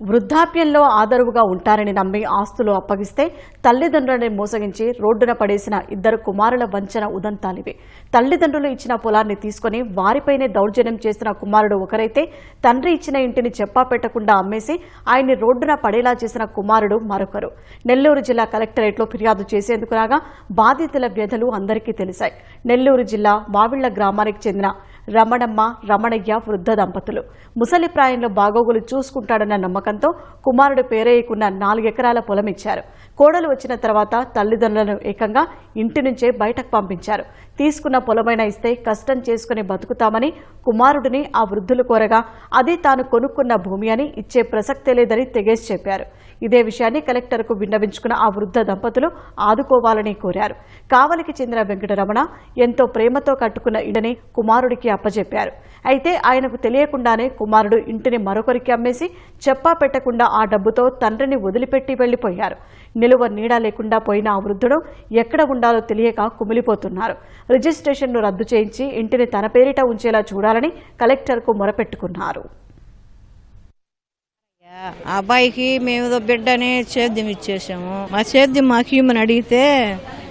వృద్ధాప్యంలో ఆదరువుగా ఉంటారని నమ్మి ఆస్తులు అప్పగిస్తే తల్లిదండ్రులని మోసగించి రోడ్డున పడేసిన ఇద్దరు కుమారుల వంచన ఉదంతాలివి. తల్లిదండ్రులు ఇచ్చిన పొలాన్ని తీసుకుని వారిపైనే దౌర్జన్యం చేసిన కుమారుడు ఒకరైతే తండ్రి ఇచ్చిన ఇంటిని చెప్పా పెట్టకుండా అమ్మేసి ఆయన్ని రోడ్డున పడేలా చేసిన కుమారుడు మరొకరు. నెల్లూరు జిల్లా కలెక్టరేట్లో ఫిర్యాదు చేసేందుకు రాగా బాధితుల వ్యధలు అందరికీ తెలిసాయి. నెల్లూరు జిల్లా వావిళ్ళ గ్రామానికి చెందిన రమణమ్మ రమణయ్య వృద్ధ దంపతులు. ముసలి ప్రాయంలో బాగోగులు చూసుకుంటాడన్న నమ్మకంతో కుమారుడు పేరేయకున్న నాలుగెకరాల పొలం ఇచ్చారు కోడలు వచ్చిన తర్వాత తల్లిదండ్రులను ఏకంగా ఇంటి నుంచే బయటకు పంపించారు. తీసుకున్న పొలమైనా ఇస్తే కష్టం చేసుకుని బతుకుతామని కుమారుడిని ఆ వృద్ధులు కోరగా అది తాను కొనుక్కున్న భూమి అని ఇచ్చే ప్రసక్తే లేదని తెగేసి చెప్పారు. ఇదే విషయాన్ని కలెక్టర్కు విన్నవించుకున్న ఆ వృద్ధ దంపతులు ఆదుకోవాలని కోరారు. కావలికి చెందిన వెంకటరమణ ఎంతో ప్రేమతో కట్టుకున్న ఇడని కుమారుడికి అప్పజెప్పారు. అయితే ఆయనకు తెలియకుండానే కుమారుడు ఇంటిని మరొకరికి అమ్మేసి చెప్పా పెట్టకుండా ఆ డబ్బుతో తండ్రిని వదిలిపెట్టి వెళ్ళిపోయారు నిలువ నీడ లేకుండా పోయిన ఆ వృద్ధుడు ఎక్కడ ఉండాలో తెలియక కుమిలిపోతున్నారు. రిజిస్ట్రేషన్ను రద్దు చేయించి ఇంటిని తన పేరిట ఉంచేలా చూడాలని కలెక్టర్కు మొరపెట్టుకున్నారు. అబ్బాయికి మేము బిడ్డనే బిడ్డని సేద్యం ఇచ్చేసాము మా సేద్యం మాకు ఇమ్మని అడిగితే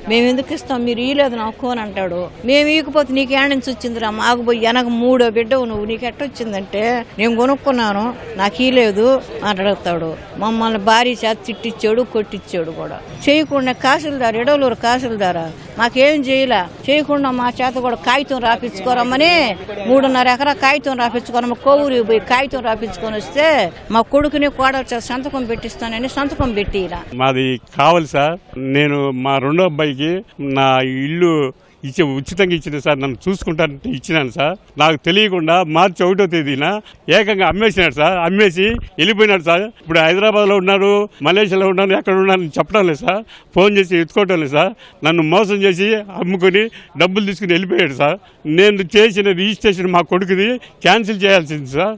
మేము ఎందుకు ఇస్తాం? మీరు ఇయ్యలేదు నాకు అని అంటాడు. మేము ఇవ్వకపోతే నీకు ఏడ నుంచి వచ్చిందిరా? మాకు పోయి వెనక మూడో బిడ్డవు నువ్వు. నీకు ఎట్ట వచ్చిందంటే నేను కొనుక్కున్నాను. నాకు ఇయ్యలేదు అని అడుగుతాడు. మమ్మల్ని భారీ చేత తిట్టిచ్చాడు కొట్టిచ్చాడు కూడా. చేయకుండా కాసులదారు ఎడవలూరు కాసులదారా. మాకేం చేయలే. చేయకుండా మా చేత కూడా కాగితం రాపించుకోరమ్మని మూడున్నర ఎకరా కాగితం రాపించుకోరమ్మ. కోవూరి పోయి కాగితం రాపించుకొని వస్తే మా కొడుకుని కోడలు సంతకం పెట్టిస్తానని సంతకం పెట్టిరా. మాది కావాలి సార్. నేను మా రెండో అబ్బాయికి నా ఇల్లు ఇచ్చి ఉచితంగా ఇచ్చిన సార్ నన్ను చూసుకుంటానంటే ఇచ్చినాను సార్. నాకు తెలియకుండా మార్చి ఒకటో తేదీన ఏకంగా అమ్మేసినాడు సార్. అమ్మేసి వెళ్ళిపోయినాడు సార్. ఇప్పుడు హైదరాబాద్లో ఉన్నాడు మలేషియాలో ఉన్నాను ఎక్కడ ఉన్నాను చెప్పడం లేదు సార్. ఫోన్ చేసి ఎత్తుకోవటం లేదు సార్. నన్ను మోసం చేసి అమ్ముకొని డబ్బులు తీసుకుని వెళ్ళిపోయాడు సార్. నేను చేసిన రిజిస్ట్రేషన్ మా కొడుకుది క్యాన్సిల్ చేయాల్సింది సార్.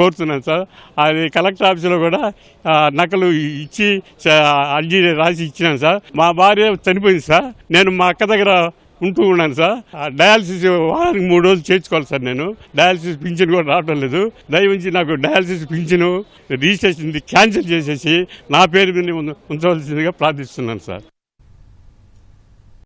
కోరుతున్నాను సార్. అది కలెక్టర్ ఆఫీసులో కూడా నకలు ఇచ్చి అర్జీ రాసి ఇచ్చినాను సార్. మా భార్య చనిపోయింది సార్. నేను మా అక్క దగ్గర ఉంటూ ఉన్నాను సార్. ఆ డయాలసిస్ వారానికి మూడు రోజులు చేర్చుకోవాలి సార్ నేను. డయాలసిస్ పింఛన్ కూడా రావడం లేదు. దయవించి నాకు డయాలసిస్ పింఛను రిజిస్ట్రేషన్ క్యాన్సిల్ చేసేసి నా పేరు మీద ఉంచవలసిందిగా ప్రార్థిస్తున్నాను సార్.